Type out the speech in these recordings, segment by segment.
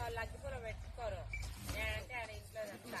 వాళ్ళు అగ్గిపుర పెట్టుకోరు నేనంటే ఆడ ఇంట్లో అంతా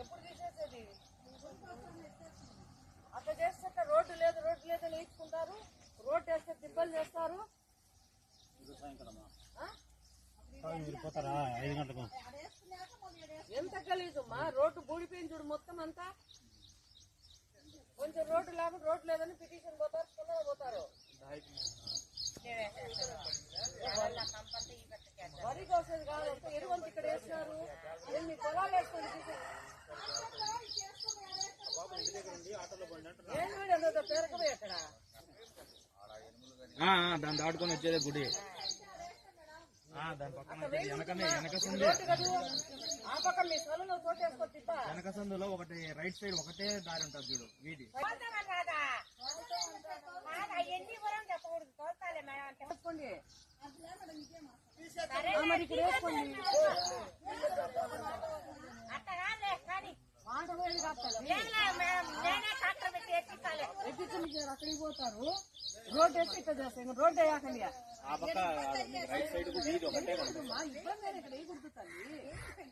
ఎప్పుడు తీసేసేది? అట్లా చేస్తే రోడ్డు లేదు రోడ్డు లేదని ఈడ్చుకుంటారు రోడ్డు వేస్తే దిబ్బలు చేస్తారు? ఎంత గలీజు మా రోడ్డు బూడిపోయింది చూడు మొత్తం అంతా. కొంచెం రోడ్డు లేకుండా రోడ్డు లేదని పిటిషన్ పోతారు తొందరగా పోతారు. దాన్ని దాటుకొని వచ్చేదే గుడి. ఆ, దాని పక్కన వచ్చేది వెనకనే వెనక సందు. వెనక సందులో ఒకటి రైట్ సైడ్ ఒకటే దారి ఉంటుంది చూడు వీధి. పోతామని రాదా కాదా సార్ అక్కడికి పోతారు రోడ్డు వేస్తే ఇట్లా చేస్తాం ఇంకా రోడ్డు వేయకండి ఇబ్బంది ఇక్కడ వేయకూడదు తల్లి.